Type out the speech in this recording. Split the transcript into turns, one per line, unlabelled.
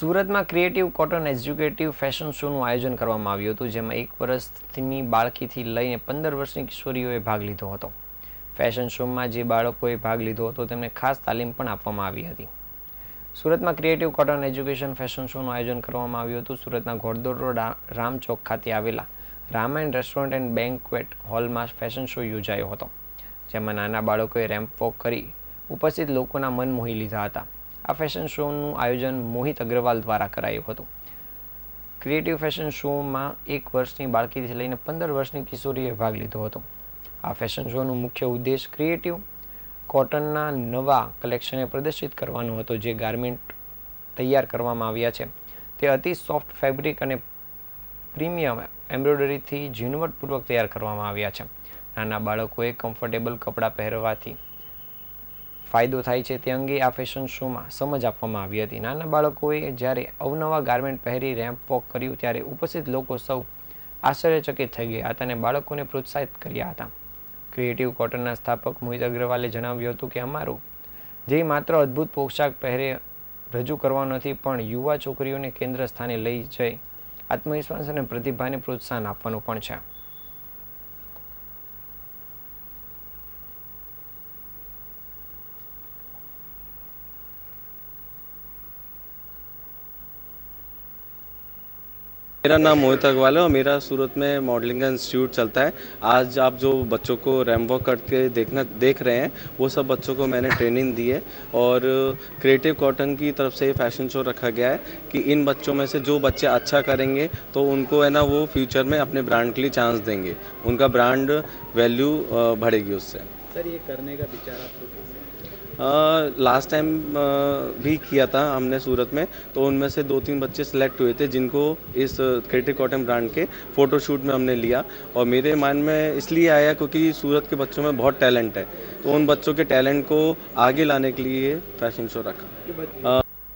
સુરતમાં creative cotton educative fashion શોનું આયોજન કરવામાં આવ્યું હતું, જેમાં એક વર્ષની બાળકીથી લઈને પંદર વર્ષની કિશોરીઓએ ભાગ લીધો હતો. ફેશન શોમાં જે બાળકોએ ભાગ લીધો હતો, તેમને ખાસ તાલીમ પણ આપવામાં આવી હતી. સુરતમાં ક્રિએટિવ કોટન એજ્યુકેશન ફેશન શોનું આયોજન કરવામાં આવ્યું હતું. સુરતના ઘોડદોડ રોડ રા- રામ ચોક ખાતે આવેલા રામાયણ રેસ્ટોરન્ટ એન્ડ બેન્ક્વેટ હોલમાં ફેશન શો યોજાયો હતો, જેમાં નાના બાળકોએ રેમ્પ વોક કરી ઉપસ્થિત લોકોના મન મોહી લીધા હતા. આ ફેશન શોનું આયોજન મોહિત અગ્રવાલ દ્વારા કરાયું હતું. ક્રિએટિવ ફેશન શોમાં એક વર્ષની બાળકીથી લઈને પંદર વર્ષની કિશોરીએ ભાગ લીધો હતો. આ ફેશન શોનું મુખ્ય ઉદ્દેશ ક્રિએટિવ કોટનના નવા કલેક્શનને પ્રદર્શિત કરવાનો હતો, જે ગાર્મેન્ટ તૈયાર કરવામાં આવ્યા છે. તે અતિ સોફ્ટ ફેબ્રિક અને પ્રીમિયમ એમ્બ્રોઇડરીથી ઝીણવટપૂર્વક તૈયાર કરવામાં આવ્યા છે. નાના બાળકોએ કમ્ફર્ટેબલ કપડાં પહેરવાથી ફાયદો થાય છે તે અંગે આ ફેશન શોમાં સમજ આપવામાં આવી હતી. નાના બાળકોએ જ્યારે અવનવા ગાર્મેન્ટ પહેરી રેમ્પ વોક કર્યું ત્યારે ઉપસ્થિત લોકો સૌ આશ્ચર્યચકિત થઈ ગયા હતા અને બાળકોને પ્રોત્સાહિત કર્યા હતા. ક્રિએટિવ કોટનના સ્થાપક મોહિત અગ્રવાલે જણાવ્યું હતું કે અમારું જે માત્ર અદ્ભુત પોશાક પહેરે રજૂ કરવા નથી, પણ યુવા છોકરીઓને કેન્દ્ર સ્થાને લઈ જઈ આત્મવિશ્વાસ અને પ્રતિભાને પ્રોત્સાહન આપવાનું પણ છે.
मेरा नाम मोहित अग्रवाल है और मेरा सूरत में मॉडलिंग का इंस्टीट्यूट चलता है। आज आप जो बच्चों को रैम वॉक करके देखना, देख रहे हैं, वो सब बच्चों को मैंने ट्रेनिंग दी है और क्रिएटिव कॉटन की तरफ़ से फ़ैशन शो रखा गया है कि इन बच्चों में से जो बच्चे अच्छा करेंगे तो उनको है ना वो फ्यूचर में अपने ब्रांड के लिए चांस देंगे। उनका ब्रांड वैल्यू बढ़ेगी उससे।
सर, ये करने का विचार आपको
लास्ट टाइम भी किया था हमने सूरत में तो उनमें से दो तीन बच्चे सेलेक्ट हुए थे जिनको इस क्रेटिक कॉटन ब्रांड के फोटोशूट में हमने लिया। और मेरे मन में इसलिए आया क्योंकि सूरत के बच्चों में बहुत टैलेंट है। तो उन बच्चों के टैलेंट को आगे लाने के लिए फ़ैशन शो रखा।